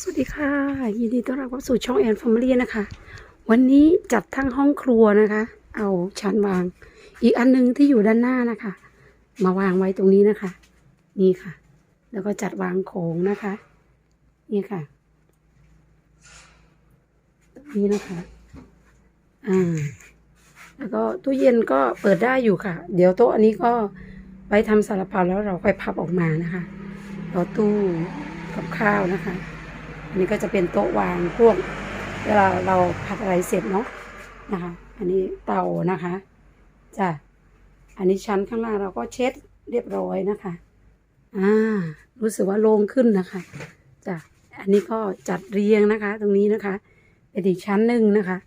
สวัสดีค่ะ ยินดีต้อนรับเข้าสู่ช่องแอนฟ a มิลี่นะคะ วันนี้จัดทั้งห้องครัวนะคะ เอาชั้นวาง อีกอันหนึงที่อยู่ด้านหน้านะคะ มาวางไว้ตรงนี้นะคะ นี่ค่ะ แล้วก็จัดวางของนะคะ นี่ค่ะตรงนี้นะคะ อ่า แล้วก็ตู้เย็นก็เปิดได้อยู่ค่ะ เดี๋ยวโต๊ะอันนี้ก็ไว้ทำซาลาเปาแล้วเราค่อยพับออกมานะคะแล้วตู้กับข้าวนะคะ นนี้ก็จะเป็นโต๊ะวางพวกเวลาเราผัดอะไรเสร็จเนาะนะคะ อันนี้เตานะคะจ้ะอันนี้ชั้นข้างล่างเราก็เช็ดเรียบร้อยนะคะ อ่า รู้สึกว่าโล่งขึ้นนะคะจ้ะอันนี้ก็จัดเรียงนะคะ ตรงนี้นะคะเป็นอีกชั้นหนึ่งนะคะ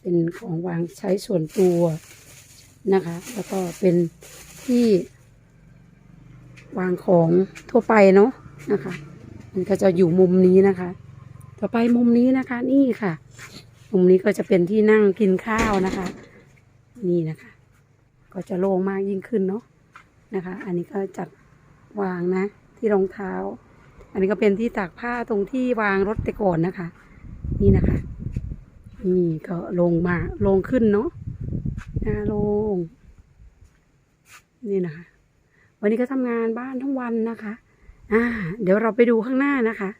เป็นของวางใช้ส่วนตัวนะคะ แล้วก็เป็นที่วางของทั่วไปเนาะนะคะ มันก็จะอยู่มุมนี้นะคะ ต่อไปมุมนี้นะคะ นี่ค่ะ มุมนี้ก็จะเป็นที่นั่งกินข้าวนะคะ นี่นะคะ ก็จะโล่งมากยิ่งขึ้นเนาะนะคะ อันนี้ก็จัดวางนะ ที่รองเท้า อันนี้ก็เป็นที่ตากผ้าตรงที่วางรถแต่ก่อนนะคะ นี่นะคะนี่ก็ลงมาลงขึ้นเนาะนะะลง นี่นะคะ วันนี้ก็ทำงานบ้านทั้งวันนะคะ อ่า เดี๋ยวเราไปดูข้างหน้านะคะ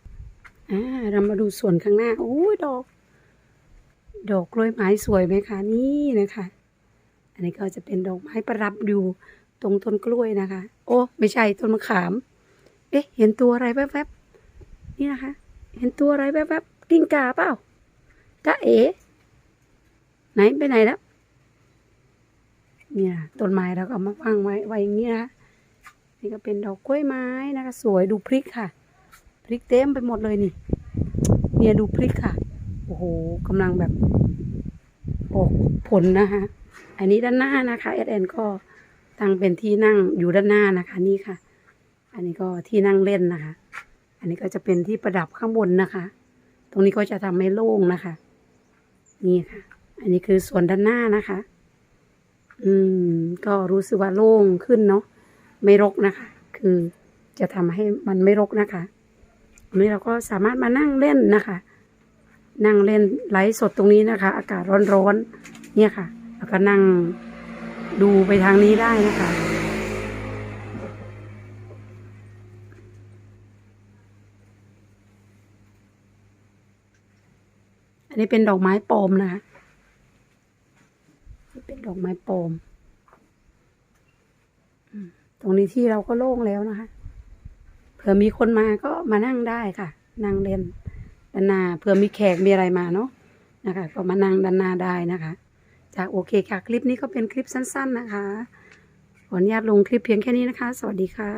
อ่าเรามาดูส่วนข้างหน้าโอ้ยดอก ดอกกล้วยไม้สวยไหมคะนี่นะคะ อันนี้ก็จะเป็นดอกไม้ประดับอยู่ตรงต้นกล้วยนะคะ โอ้ ไม่ใช่ต้นมะขาม เอ๊ะ เห็นตัวอะไรแวบๆนี่นะคะ เห็นตัวอะไรแวบๆกิ้งก่าเปล่าจ้าเอ๋ไหนไปไหนแล้วเนี่ยต้นไม้เราก็มาวางไว้ไว้อย่างนี้นะะนี่ก็เป็นดอกกล้วยไม้นะคะ สวยดูพริกค่ะ พริกเต็มไปหมดเลยนี่ เนี่ยดูพริกค่ะ โอ้โหกำลังแบบออกผลนะคะอันนี้ด้านหน้านะคะเอสเอ็นก็ตั้งเป็นที่นั่งอยู่ด้านหน้านะคะนี่ค่ะ อันนี้ก็ที่นั่งเล่นนะคะ อันนี้ก็จะเป็นที่ประดับข้างบนนะคะ ตรงนี้ก็จะทำให้โล่งนะคะ นี่ค่ะ อันนี้คือส่วนด้านหน้านะคะ อืม ก็รู้สึกว่าโล่งขึ้นเนาะไม่รกนะคะ คือจะทำให้มันไม่รกนะคะ นี้เราก็สามารถมานั่งเล่นนะคะ นั่งเล่นไลฟ์สดตรงนี้นะคะ อากาศร้อนๆเนี่ยค่ะ แล้วก็นั่งดูไปทางนี้ได้นะคะอันนี้เป็นดอกไม้ปลอมนะคะเป็นดอกไม้ปลอม ตรงนี้ที่เราก็โล่งแล้วนะคะ ผื่อมีคนมาก็มานั่งได้ค่ะ นั่งเล่นด้านหน้าเผื่อมีแขกมีอะไรมาเนาะนะคะ ก็มานั่งด้านหน้าได้นะคะ จากโอเคค่ะ คลิปนี้ก็เป็นคลิปสั้น ๆนะคะ ขออนุญาตลงคลิปเพียงแค่นี้นะคะ สวัสดีค่ะ